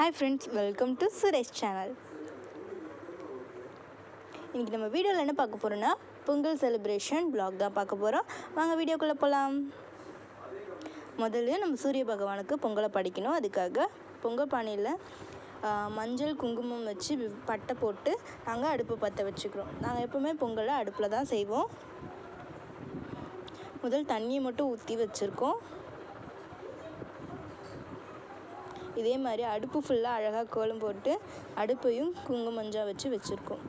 Hi friends welcome to Suresh channel இன்றைக்கி நம்ம வீடியோவில் என்ன பார்க்க போகிறோன்னா பொங்கல் செலிப்ரேஷன் பிளாக் தான் பார்க்க போகிறோம் வாங்க வீடியோக்குள்ளே போகலாம் முதல்ல நம்ம சூரிய பகவானுக்கு பொங்கலை படிக்கணும். அதுக்காக பொங்கல் பானையில் மஞ்சள் குங்குமம் வச்சு பட்டை போட்டு நாங்கள் அடுப்பு பற்ற வச்சுக்கிறோம். நாங்கள் எப்போவுமே பொங்கலை அடுப்பில் தான் செய்வோம். முதல் தண்ணியை மட்டும் ஊற்றி வச்சுருக்கோம். இதே மாதிரி அடுப்பு ஃபுல்லாக அழகாக கோலம் போட்டு அடுப்பையும் குங்குமஞ்சா வச்சு வச்சுருக்கோம்.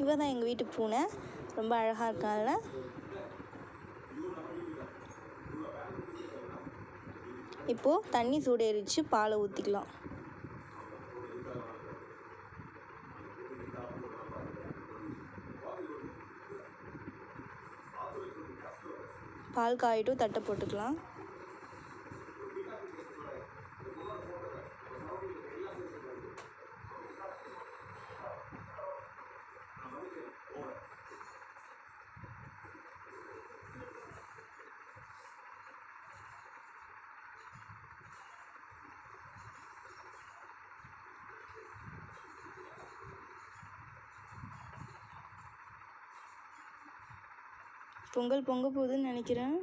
இவ தான் எங்கள் வீட்டு பூனை. ரொம்ப அழகாக இருக்கால இப்போது தண்ணி சூடேறிச்சு பாலை ஊற்றிக்கலாம் பால் காயட்டும் தட்டை போட்டுக்கலாம். பொங்கல் பொங்க போகுதுன்னு நினைக்கிறேன்.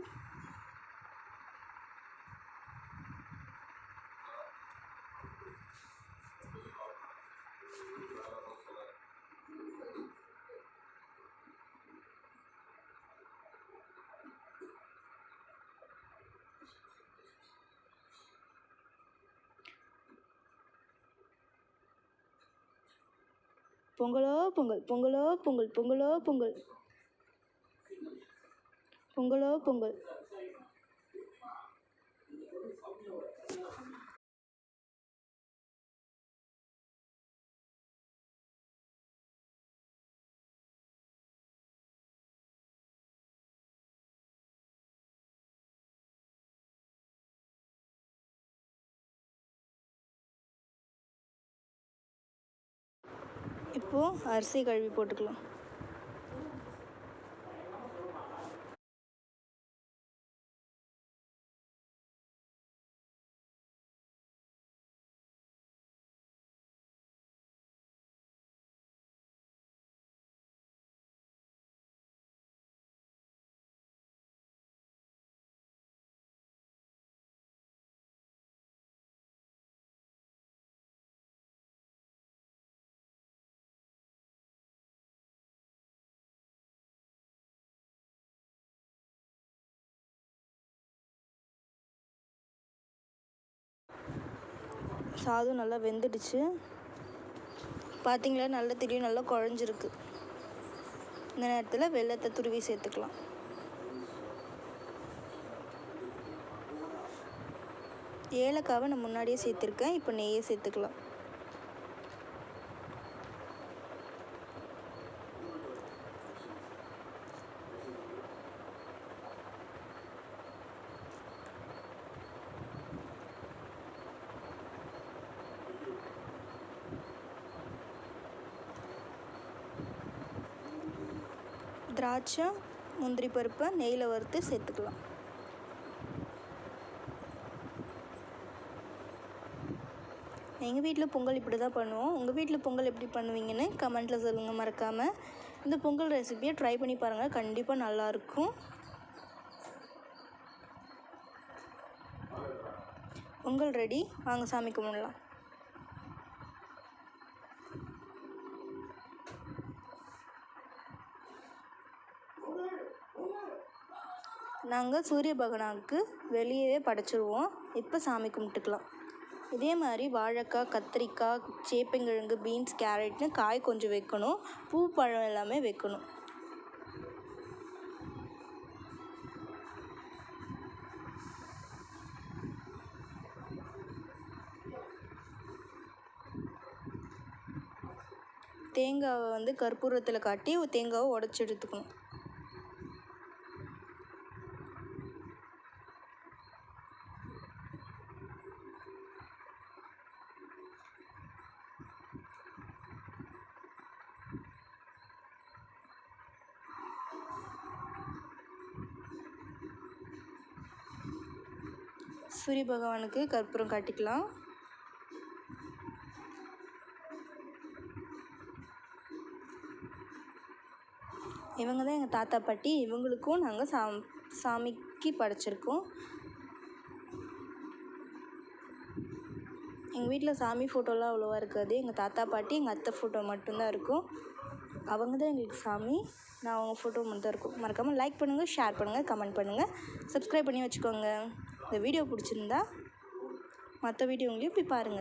பொங்கலோ பொங்கல் பொங்கலோ பொங்கல் பொங்கலோ பொங்கல். பொங்கலோ பொங்கல். இப்போ அரிசி கழுவி போட்டுக்கலாம். சாதம் நல்லா வெந்துடுச்சு. பார்த்தீங்களா நல்லா தெரியும் நல்லா குழஞ்சிருக்கு. இந்த நேரத்தில் வெள்ளத்தை துருவி சேர்த்துக்கலாம். ஏலக்காவை நான் முன்னாடியே சேர்த்துருக்கேன் இப்போ நெய்யை சேர்த்துக்கலாம். திராட்சை முந்திரி பருப்பை நெய்யில் வறுத்து சேர்த்துக்கலாம். எங்கள் வீட்டில் பொங்கல் இப்படி தான் பண்ணுவோம். உங்கள் வீட்டில் பொங்கல் எப்படி பண்ணுவீங்கன்னு கமெண்ட்டில் சொல்லுங்கள் மறக்காமல் இந்த பொங்கல் ரெசிபியை ட்ரை பண்ணி பாருங்கள் கண்டிப்பாக நல்லாயிருக்கும் பொங்கல் ரெடி வாங்க சாமி கும்பிடலாம். நாங்கள் சூரிய பகவானுக்கு வெளியவே படைச்சிருவோம். இப்போ சாமி கும்பிட்டுக்கலாம். இதே மாதிரி வாழைக்காய் கத்திரிக்காய் சேப்பங்கிழங்கு பீன்ஸ் கேரட்னு காய் கொஞ்சம் வைக்கணும். பூ பழம் எல்லாமே வைக்கணும். தேங்காவை வந்து கற்பூரத்தில் காட்டி தேங்காவை உடச்சி எடுத்துக்கணும். சூரிய பகவானுக்கு கற்பூரம் காட்டிக்கலாம். இவங்க தான் எங்கள் தாத்தா பாட்டி. இவங்களுக்கும் நாங்கள் சா சாமிக்கு படைச்சிருக்கோம். எங்கள் வீட்டில் சாமி ஃபோட்டோலாம் அவ்வளோவா இருக்காது. எங்கள் தாத்தா பாட்டி எங்கள் அத்தை ஃபோட்டோ மட்டும்தான் இருக்கும். அவங்க தான் எங்களுக்கு சாமி. நான் அவங்க ஃபோட்டோ மட்டும் தான் இருக்கும். மறக்காமல் லைக் பண்ணுங்கள் ஷேர் பண்ணுங்கள் கமெண்ட் பண்ணுங்கள் சப்ஸ்கிரைப் பண்ணி வச்சுக்கோங்க. இந்த வீடியோ பிடிச்சிருந்தா மற்ற வீடியோங்களையும் போய் பாருங்கள்.